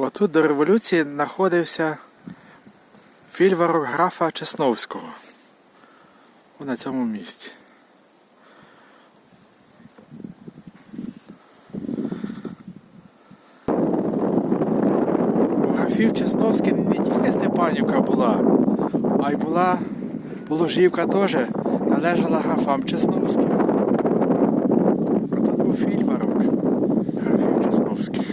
Отут до революції знаходився фільварок графа Чесновського. На цьому місці. У графів Чесновських не тільки Степанівка була, а й була Положівка теж належала графам Чесновським. А тут був фільварок графів Чесновських.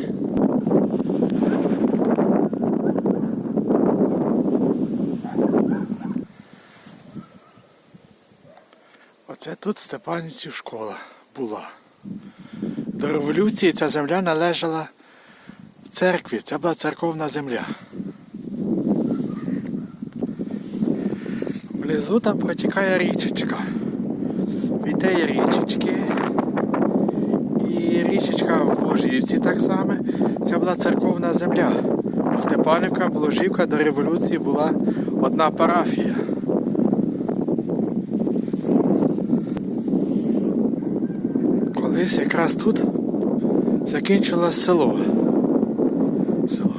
Оце тут в школа була. До революції ця земля належала церкві, це була церковна земля. Внизу там протікає річечка. Від тієї річечки і річечка в Божівці так само. Це була церковна земля. Степанівка, Бложівка до революції була одна парафія. Колись якраз тут закінчилось село. Село.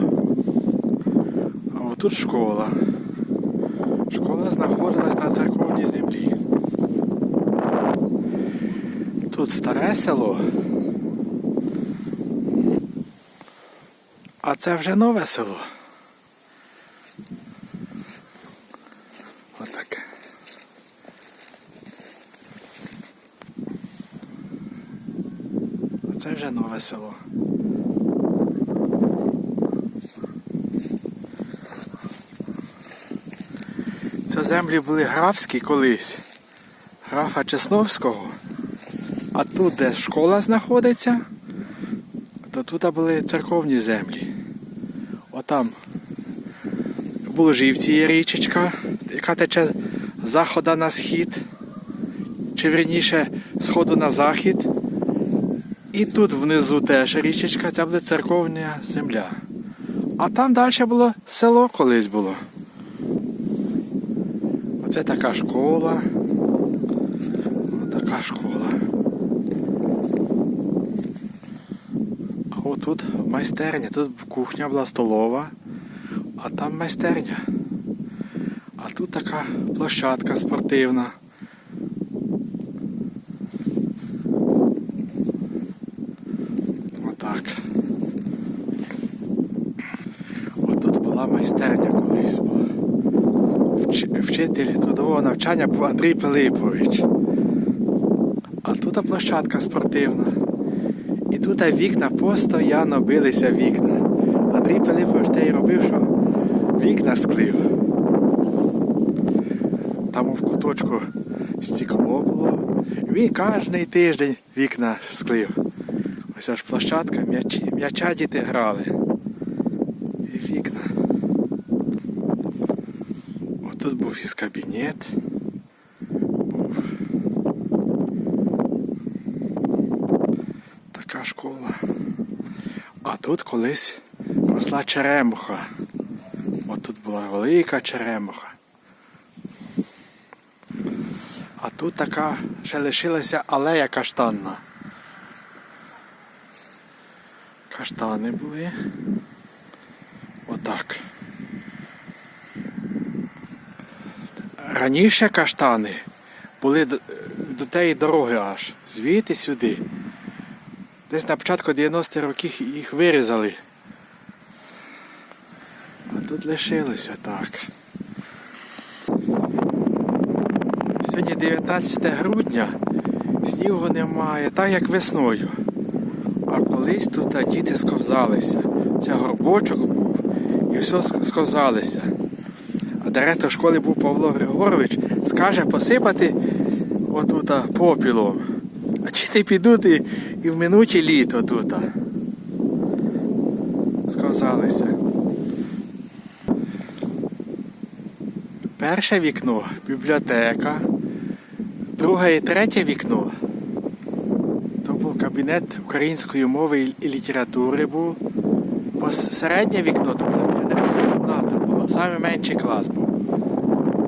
А отут школа. Школа знаходилась на церковній землі. Тут старе село. А це вже нове село. Отаке. А село. Це землі були графські колись. Графа Чесновського. А тут, де школа знаходиться, то тут були церковні землі. Отам в Буложівці є річечка, яка тече з заходу на схід, чи вірніше сходу на захід. І тут внизу теж річечка, це буде церковна земля. А там далі було село колись було. Оце така школа. Така школа. А отут майстерня, тут кухня була столова, а там майстерня. А тут така площадка спортивна. Отак. Отут була майстерня колись була. Вч- Вчитель трудового навчання був Андрій Пилипович. А тут площадка спортивна. І тут вікна постійно билися вікна. Андрій Пилипович те й робив, що вікна склив. Там в куточку стекло було. Він кожен тиждень вікна склив. Ось аж площадка, м'яча діти грали. І вікна. Отут був із кабінет. Така школа. А тут колись росла черемуха. От тут була велика черемуха. А тут така ще лишилася алея каштанна. Каштани були. Отак. Раніше каштани були до, до тієї дороги аж, звідти сюди. Десь на початку 90-х років їх вирізали. А тут лишилося так. Сьогодні 19 грудня, снігу немає, так як весною. А колись тут діти сковзалися. Це горбочок був і все сковзалися. Директор школи був Павло Григорович, скаже посипати отут попілом. А діти підуть і, в минуті літо тут. а. Сковзалися. Перше вікно бібліотека. Друге і третє вікно. То був кабінет української мови і літератури був. Посереднє вікно то була кімната була, саме менший клас.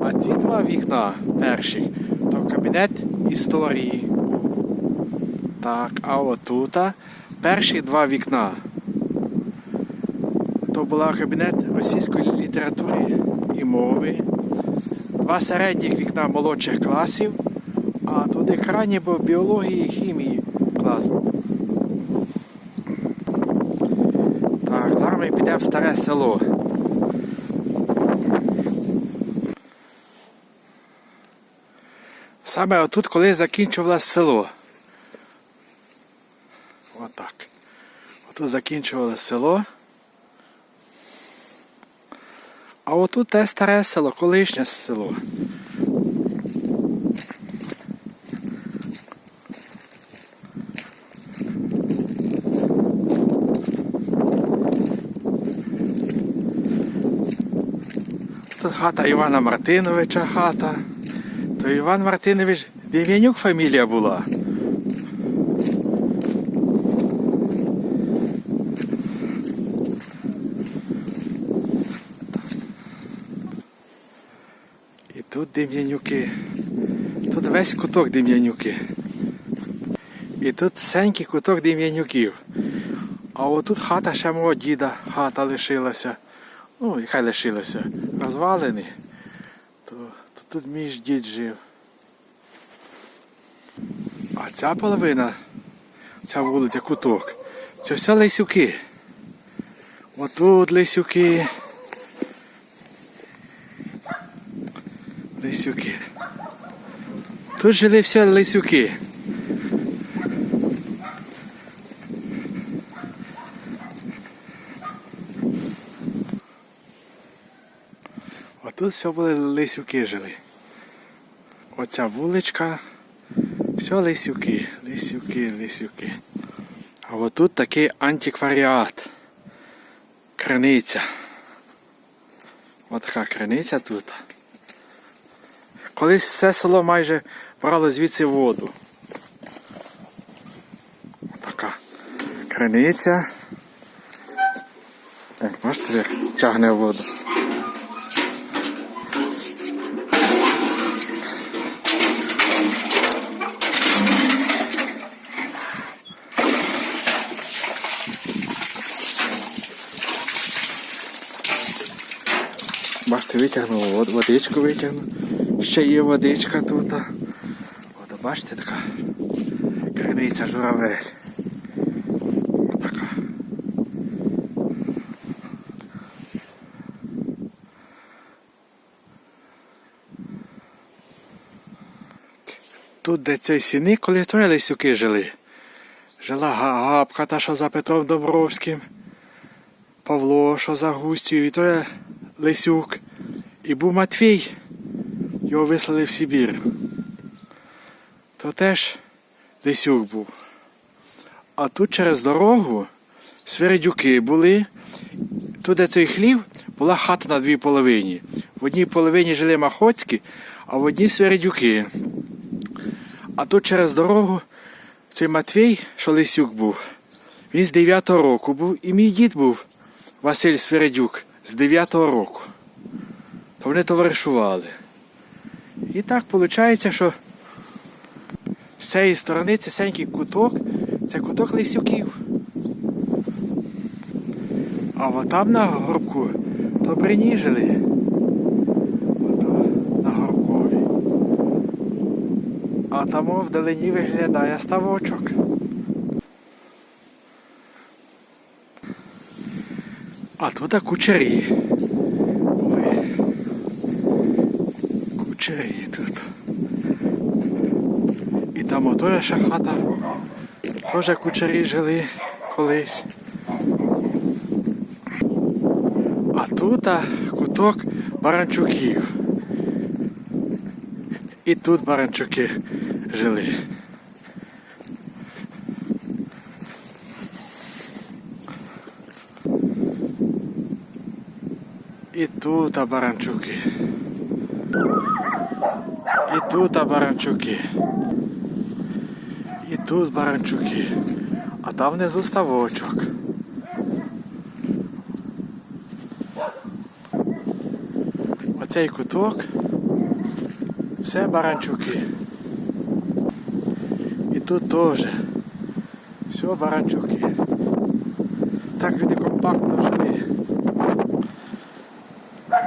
А ці два вікна перші, то кабінет історії. Так, а отут перші два вікна. То була кабінет російської літератури і мови, два середніх вікна молодших класів, а туди крайні був біології і хімії клас. Так, зараз ми підемо в старе село. Саме отут, коли закінчувалось село. Отак. Отут закінчувалось село. А отут те старе село, колишнє село. Тут хата Івана Мартиновича хата. То Іван Мартинович Дем'янюк фамілія була. І тут Дем'янюки. Тут весь куток Дем'янюки. І тут всенький куток Дем'янюків. А отут хата ще мого діда, хата лишилася. Ну, хай лишилася. Розвалені. Тут мій ж дід жив. А ця половина, ця вулиця куток, це все лисюки. Отут лисюки. Лисюки. Тут жили всі лисюки. Все були лисюки жили. Оця вуличка. Все лисюки, лисюки, лисюки. А отут такий антикваріат. Криниця. Ось така криниця тут. Колись все село майже брало звідси воду. Така криниця. Так, бачите, тягне воду. Бачите, витягнув вод- водичку витягнув. Ще є водичка тут. От бачите така криниця журавель. Така. Тут, де цей сіни, коли троє лисюки жили. Жила Га- Гапка, та що за Петром Добровським. Павло, що за Густю, і то Лисюк. І був Матвій, його вислали в Сибір. То теж Лисюк був. А тут через дорогу Свередюки були. Тут, де цей хлів, була хата на дві половині. В одній половині жили Махоцькі, а в одній Свередюки. А тут через дорогу цей Матвій, що Лисюк був, він з 9-го року був, і мій дід був Василь Свередюк з 9-го року. То вони товаришували. І так виходить, що з цієї сторони це сенький куток, це куток Лисюків. А от там на горбку то брині жили. Ото на горбкові. А там вдалині виглядає ставочок. А тут кучері. були. Кучері тут. І там теж хата. Теж кучері жили колись. А тут куток Баранчуків. І тут Баранчуки жили. І тут а, Баранчуки. І тут а, Баранчуки. І тут Баранчуки. А там внизу ставочок. Оцей куток. Все Баранчуки. І тут теж. Все Баранчуки. Так люди компактно жили.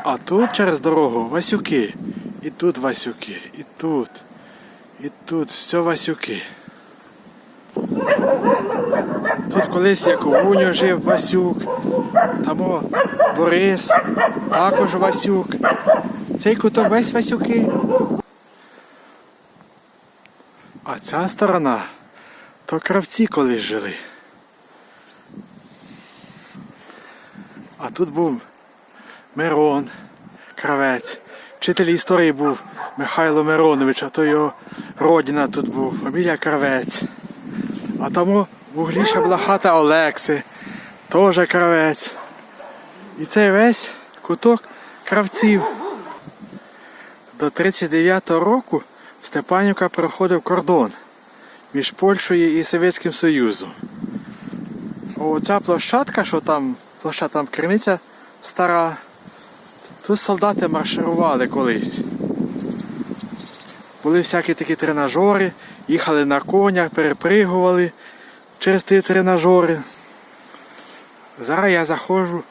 А тут через дорогу Васюки. І тут Васюки, і тут, і тут все Васюки. Тут колись як Гуньо жив Васюк, там Борис, також Васюк. Цей куток весь Васюки. А ця сторона то кравці колись жили. А тут був Мирон, кравець. Вчитель історії був Михайло Миронович, а то його родина тут був, фамілія Кравець. А тому в углі була хата Олекси, теж кравець. І цей весь куток кравців. До 39-го року Степанівка проходив кордон між Польщею і Совєтським Союзом. Оця площадка, що там, площадка там криниця стара, тут солдати марширували колись. Були всякі такі тренажери, їхали на конях, перепригували через ті тренажери. Зараз я заходжу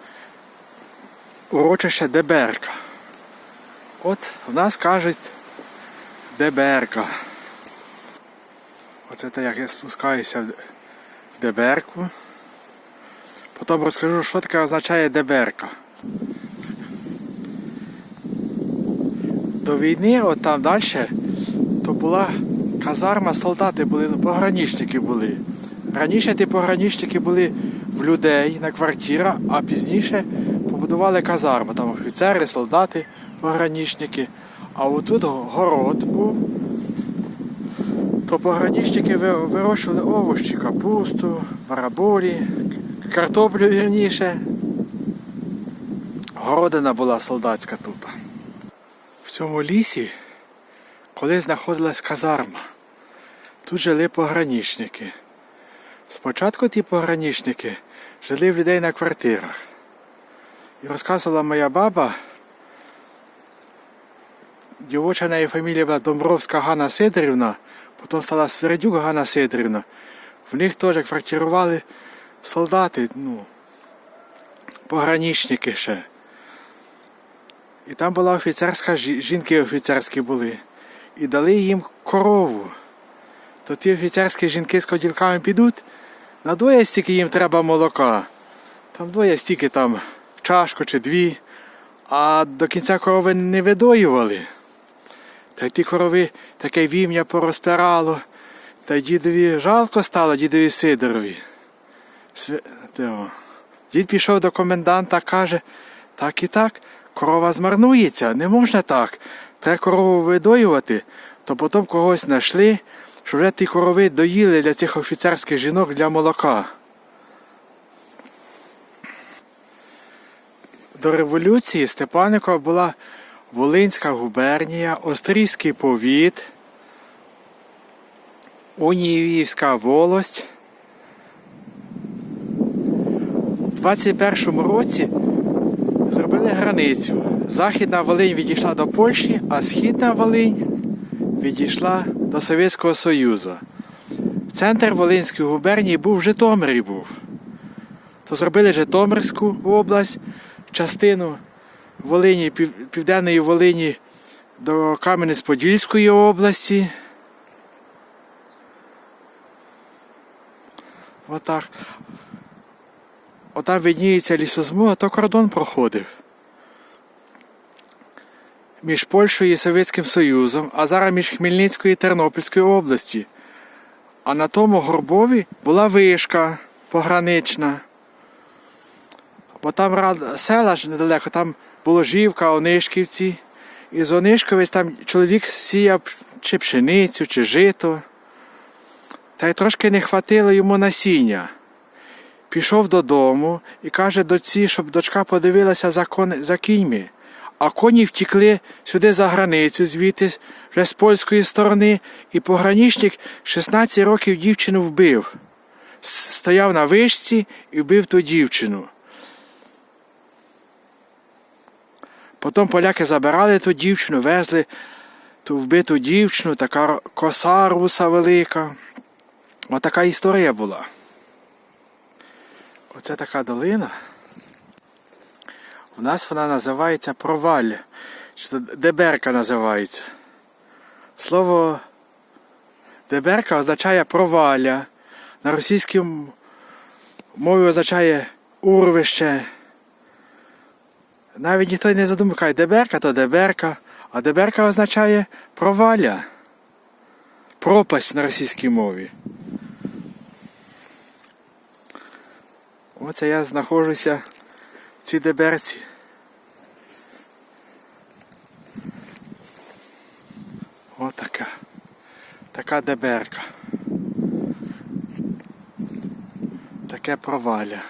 в урочище Деберка. От в нас кажуть Деберка. Оце те, як я спускаюся в Деберку. Потім розкажу, що таке означає Деберка. До війни, от там далі, то була казарма, солдати були, ну, пограничники були. Раніше ті пограничники були в людей на квартирах, а пізніше побудували казарму. Там офіцери, солдати, пограничники. А отут город був. То пограничники вирощували овочі, капусту, бараболі, картоплю вірніше. Городина була солдатська тут. В цьому лісі колись знаходилась казарма. Тут жили пограничники. Спочатку ті пограничники жили в людей на квартирах. І розказувала моя баба, дівоча неї фамілія була Домбровська Ганна Сидорівна, потім стала Свердюк Ганна Сидорівна. В них теж квартирували солдати, ну, пограничники ще. І там була офіцерська жінки офіцерські були. І дали їм корову. То ті офіцерські жінки з коділками підуть, на двоє стільки їм треба молока. Там двоє стільки там чашку чи дві, а до кінця корови не видоювали. Та ті корови таке вім'я порозпирало. Та дідові жалко стало, дідові Сидорові. Дід пішов до коменданта, каже, так і так, корова змарнується, не можна так. Треба корову видоювати, то потім когось знайшли, що вже ті корови доїли для цих офіцерських жінок для молока. До революції Степаника була Волинська губернія, Острізький повіт, Уніївська волость. У 21-му році зробили границю. Західна Волинь відійшла до Польщі, а Східна Волинь відійшла до Совєтського Союзу. Центр Волинської губернії був в Житомирі був. То зробили Житомирську область, частину Волині, Південної Волині до Кам'янець-Подільської області. Отак. Отам видніється лісозмуга, то кордон проходив. Між Польщею і Совєтським Союзом, а зараз між Хмельницькою і Тернопільською області. А на тому горбові була вишка погранична. Бо там рад- села ж недалеко, там було Жівка, Онишківці. І з Онишковець там чоловік сіяв чи пшеницю, чи жито. Та й трошки не хватило йому насіння. Пішов додому і каже доці, щоб дочка подивилася за, кон... за кіньми. А коні втікли сюди за границю, звідти вже з польської сторони, і пограничник 16 років дівчину вбив. Стояв на вишці і вбив ту дівчину. Потім поляки забирали ту дівчину, везли ту вбиту дівчину, така коса руса велика. Отака історія була. Оце така долина. У нас вона називається провалля. Чи то деберка називається. Слово деберка означає провалля. На російській мові означає урвище. Навіть ніхто не задумує, деберка то деберка, а деберка означає провалля. Пропасть на російській мові. Оце я знаходжуся в цій деберці. Отака. Така деберка. Таке провалля.